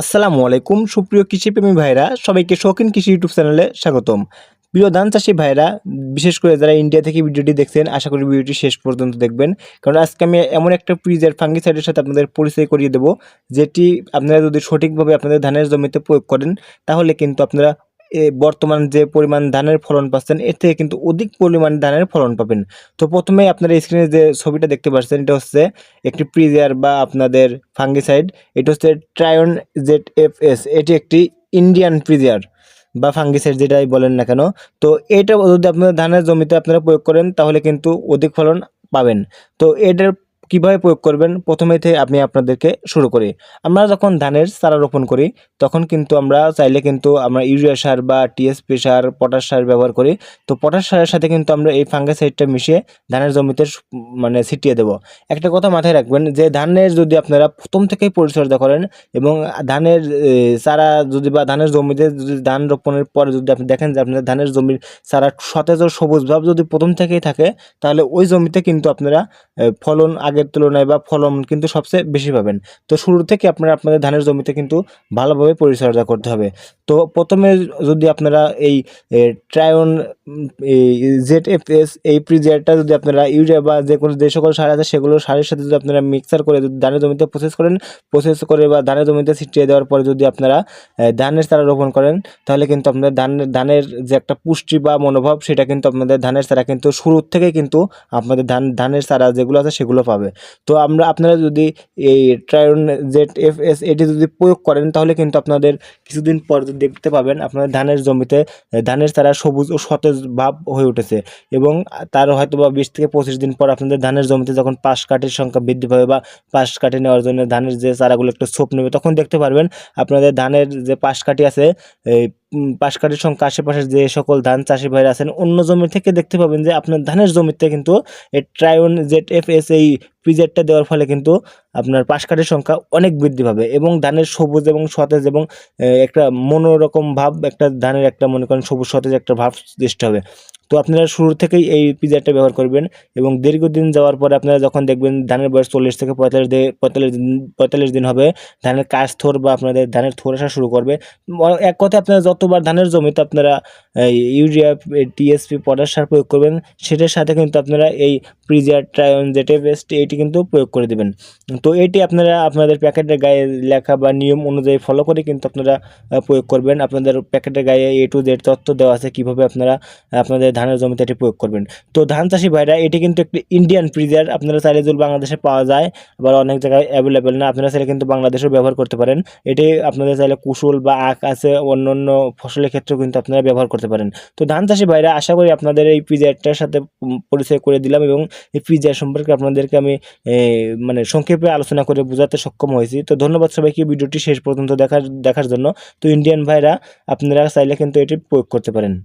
আসসালামু আলাইকুম, সুপ্রিয় কৃষিপ্রেমী ভাইরা, সবাইকে শৌখিন কৃষি ইউটিউব চ্যানেলে স্বাগতম। প্রিয় ধান চাষি ভাইরা, বিশেষ করে যারা ইন্ডিয়া থেকে ভিডিওটি দেখছেন, আশা করি ভিডিওটি শেষ পর্যন্ত দেখবেন। কারণ আজকে আমি এমন একটা প্রিজের ফাঙ্গিসাইডের সাথে আপনাদের পরিচয় করিয়ে দেবো, যেটি আপনারা যদি সঠিকভাবে আপনাদের ধানের জমিতে প্রয়োগ করেন, তাহলে কিন্তু আপনারা বর্তমান যে পরিমাণ ধানের ফলন পাচ্ছেন, এর থেকে কিন্তু অধিক পরিমাণ ধানের ফলন পাবেন। তো প্রথমে আপনারা স্ক্রিনে যে ছবিটা দেখতে পাচ্ছেন, এটা হচ্ছে একটি প্রিজিয়ার বা আপনাদের ফাঙ্গিসাইড এটা হচ্ছে ট্রায়ন জেড এফ এস এটি একটি ইন্ডিয়ান প্রিজিয়ার বা ফাঙ্গিসাইড যেটাই বলেন না কেন। তো এটা যদি আপনারা ধানের জমিতে আপনারা প্রয়োগ করেন, তাহলে কিন্তু অধিক ফলন পাবেন। তো এটার কীভাবে প্রয়োগ করবেন? প্রথমে থেকে আমি আপনাদেরকে শুরু করি। আমরা যখন ধানের চারা রোপণ করি, তখন কিন্তু আমরা চাইলে কিন্তু আমরা ইউরিয়া সার বা টিএসপি সার, পটাশ সার ব্যবহার করি। তো পটাশ সারের সাথে কিন্তু আমরা এই ফাঙ্গাসাইডটা মিশিয়ে ধানের জমিতে মানে ছিটিয়ে দেব। একটা কথা মাথায় রাখবেন যে, ধানের যদি আপনারা প্রথম থেকেই পরিচর্যা করেন এবং ধানের চারা যদি বা ধানের জমিতে যদি ধান রোপণের পরে যদি আপনি দেখেন যে আপনার ধানের জমির চারা সতেজ ও সবুজ ভাব যদি প্রথম থেকেই থাকে, তাহলে ওই জমিতে কিন্তু আপনারা ফলন আগের তুলনায় বা ফলন কিন্তু সবচেয়ে বেশি পাবেন। তো শুরু থেকে আপনারা আপনাদের ধানের জমিতে কিন্তু ভালোভাবে পরিচর্যা করতে হবে। তো প্রথমে যদি আপনারা এই ট্রায়ন জেড এফ এস, এই প্রিজিয়ারটা যদি আপনারা ইউরিয়া বা যে কোনো যে সকল সার আছে সেগুলো সারের সাথে যদি আপনারা মিক্সার করে যদি ধানের জমিতে প্রসেস করেন প্রসেস করে বা ধানের জমিতে ছিটিয়ে দেওয়ার পরে যদি আপনারা ধানের চারা রোপণ করেন, তাহলে কিন্তু আপনাদের ধানের ধানের যে একটা পুষ্টি বা মনোভাব সেটা কিন্তু আপনাদের ধানের চারা কিন্তু শুরুর থেকে কিন্তু আপনাদের ধান, ধানের চারা যেগুলো আছে সেগুলো পাবে। তো আমরা আপনারা যদি এই ট্রায়ন জেড এফ এস এটি যদি প্রয়োগ করেন তাহলে কিন্তু আপনাদের কিছুদিন পর দেখতে পাবেন আপনাদের ধানের জমিতে ধানের চারা সবুজ ও সতেজ ভাব হয়ে উঠেছে এবং তার হয়তো বা বিশ থেকে পঁচিশ দিন পর আপনাদের ধানের জমিতে যখন পাশ কাঠের সংখ্যা বৃদ্ধি পাবে বা পাশ কাঠি নেওয়ার জন্য ধানের যে চারাগুলো একটু ছোপ নেবে তখন দেখতে পারবেন আপনাদের ধানের যে পাশ কাঠি আছে এই উম, পাশ কাঠির সংখ্যা আশেপাশে যে সকল ধান চাষি ভাইরা আছেন অন্য জমি থেকে দেখতে পাবেন যে আপনার ধানের জমিতে কিন্তু এই ট্রায়ন জেড এফ এস এই পিজেটটা দেওয়ার ফলে কিন্তু আপনার পাশ কাঠির সংখ্যা অনেক বৃদ্ধি পাবে এবং ধানের সবুজ এবং সতেজ এবং একটা মনোরকম ভাব, একটা ধানের একটা মনে করেন সবুজ সতেজ একটা ভাব সৃষ্টি হবে। তো আপনারা শুরু থেকেই এই পিজারটা ব্যবহার করবেন এবং দীর্ঘদিন যাওয়ার পরে আপনারা যখন দেখবেন ধানের বয়স চল্লিশ থেকে পঁয়তাল্লিশ দিন পঁয়তাল্লিশ দিন পঁয়তাল্লিশ দিন হবে, ধানের কাজ থোর বা আপনাদের ধানের থোর আসা শুরু করবে। এক কথায় আপনারা যতবার ধানের জমিতে আপনারা ইউরিয়া টিএসপি পটাশ সার প্রয়োগ করবেন, সেটার সাথে কিন্তু আপনারা এই প্রিজিয়ার ট্রায়ন জেটে বেস্ট এটি কিন্তু প্রয়োগ করে দেবেন। তো এটি আপনারা আপনাদের প্যাকেটের গায়ে লেখা বা নিয়ম অনুযায়ী ফলো করে কিন্তু আপনারা প্রয়োগ করবেন। আপনাদের প্যাকেটের গায়ে এ টু জেড তথ্য দেওয়া আছে কীভাবে আপনারা আপনাদের ধানের জমিতে এটি প্রয়োগ করবেন। তো ধান চাষি ভাইরা, এটি কিন্তু একটি ইন্ডিয়ান প্রিজিয়ার আপনারা চাইলে যদি বাংলাদেশে পাওয়া যায়, আবার অনেক জায়গায় অ্যাভেলেবেল না, আপনারা চাইলে কিন্তু বাংলাদেশেও ব্যবহার করতে পারেন। এটি আপনাদের চাইলে কুশল বা আখ আছে অন্য অন্য ফসলের ক্ষেত্রেও কিন্তু আপনারা ব্যবহার করতে পারেন। তো ধান চাষি ভাইরা, আশা করি আপনাদের এই পিজারটার সাথে পরিচয় করে দিলাম এবং এই পিজার সম্পর্কে আপনাদেরকে আমি মানে সংক্ষেপে আলোচনা করে বোঝাতে সক্ষম হয়েছি। তো ধন্যবাদ সবাইকে, ভিডিওটি শেষ পর্যন্ত দেখার দেখার জন্য। তো ইন্ডিয়ান ভাইরা, আপনারা চাইলে কিন্তু এটি প্রয়োগ করতে পারেন।